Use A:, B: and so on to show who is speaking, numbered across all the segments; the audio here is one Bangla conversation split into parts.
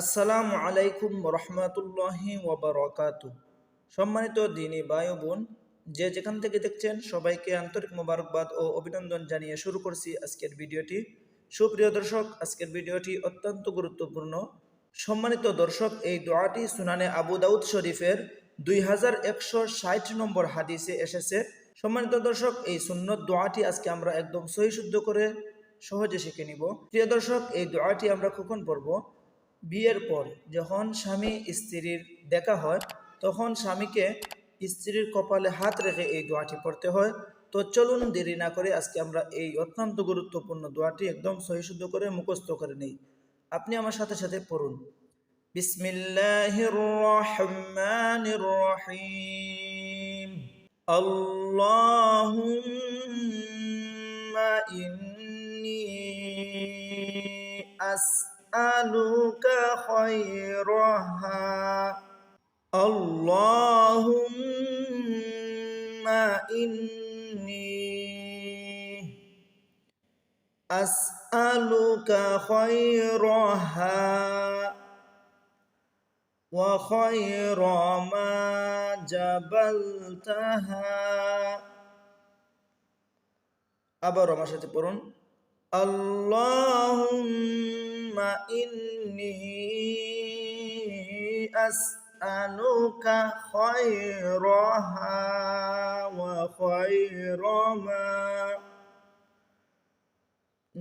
A: আসসালামু আলাইকুম রহমতুল্লাহি ওবরাকাতু সম্মানিত দিনী ভাই বোন, যে যেখান থেকে দেখছেন, সবাইকে আন্তরিক মোবারকবাদ ও অভিনন্দন জানিয়ে শুরু করছি আজকের ভিডিওটি। সুপ্রিয় দর্শক, আজকের ভিডিওটি অত্যন্ত গুরুত্বপূর্ণ। সম্মানিত দর্শক, এই দোয়াটি সুনানে আবু দাউদ শরীফের দুই হাজার একশো ষাট নম্বর হাদিসে এসেছে। সম্মানিত দর্শক, এই সুন্নত দোয়াটি আজকে আমরা একদম সহিশুদ্ধ করে সহজে শিখে নিব। প্রিয় দর্শক, এই দোয়াটি আমরা কখন পড়ব? বিয়ের পর যখন স্বামী স্ত্রীর দেখা হয়, তখন স্বামীকে স্ত্রীর কপালে হাত রেখে এই দোয়াটি পড়তে হয়। তো চলুন দেরি না করে আজকে আমরা এই অত্যন্ত গুরুত্বপূর্ণ দোয়াটি একদম সহিশুদ্ধ করে মুখস্থ করে নিই। আপনি আমার সাথে সাথে পড়ুন। বিসমিল্লাহির ইন্নী نسألك خيرها. اللهم إني أسألك خيرها وخير ما جبلتها. أبا رمشة اللهم আসআলুকা খায়রাহা ওয়া খায়রা মা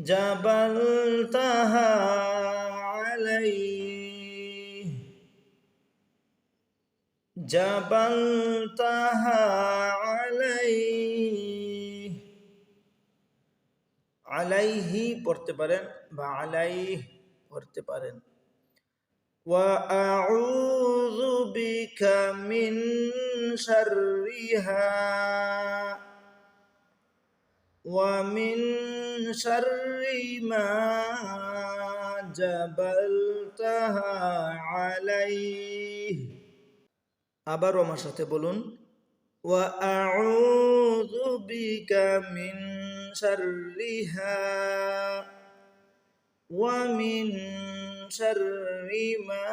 A: জাবালতাহা আলাইহি। জাবালতাহা আলাইহি। আলাইহি পড়তে পারেন বা আলাইহি। পড়তে পারেন وأعوذ بك من شرها ومن شر ما جبلتها عليه আবারও আমার সাথে বলুন وأعوذ بك من شرها ومن شر ما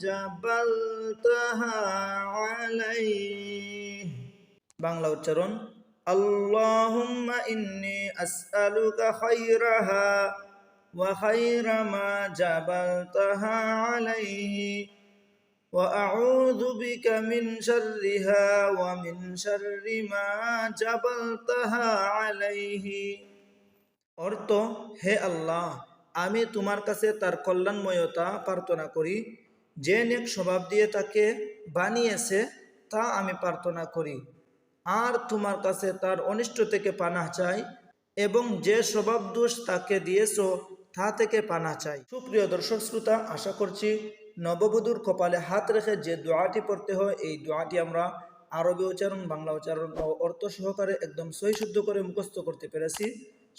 A: جبلتها عليه বাংলা উচ্চারণ اللهم إني أسألك خيرها وخير ما جبلتها عليه وأعوذ بك من شرها ومن شر ما جبلتها عليه অর্থ, হে আল্লাহ, আমি তোমার কাছে তার কল্যাণময়তা প্রার্থনা করি। যে নেক স্বভাব দিয়ে তাকে বানিয়েছে, তা আমি প্রার্থনা করি। আর তোমার কাছে তার অনিষ্ট থেকে পানা চাই এবং যে স্বভাব দোষ তাকে দিয়েছ, তা থেকে পানা চাই। সুপ্রিয় দর্শক শ্রোতা, আশা করছি নববধূর কপালে হাত রেখে যে দোয়াটি পড়তে হয়, এই দোয়াটি আমরা আরবি উচ্চারণ, বাংলা উচ্চারণ ও অর্থ সহকারে একদম সহি শুদ্ধ করে মুখস্থ করতে পেরেছি।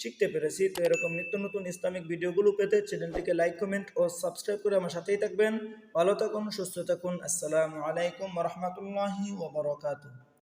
A: শিখতে পেরেছি। তো এরকম নিত্য নতুন ইসলামিক ভিডিওগুলো পেতে চ্যানেলটিকে লাইক, কমেন্ট ও সাবস্ক্রাইব করে আমার সাথেই থাকবেন। ভালো থাকুন, সুস্থ থাকুন। আসসালামু আলাইকুম রহমতুল্লাহি ওবরাকাতুহ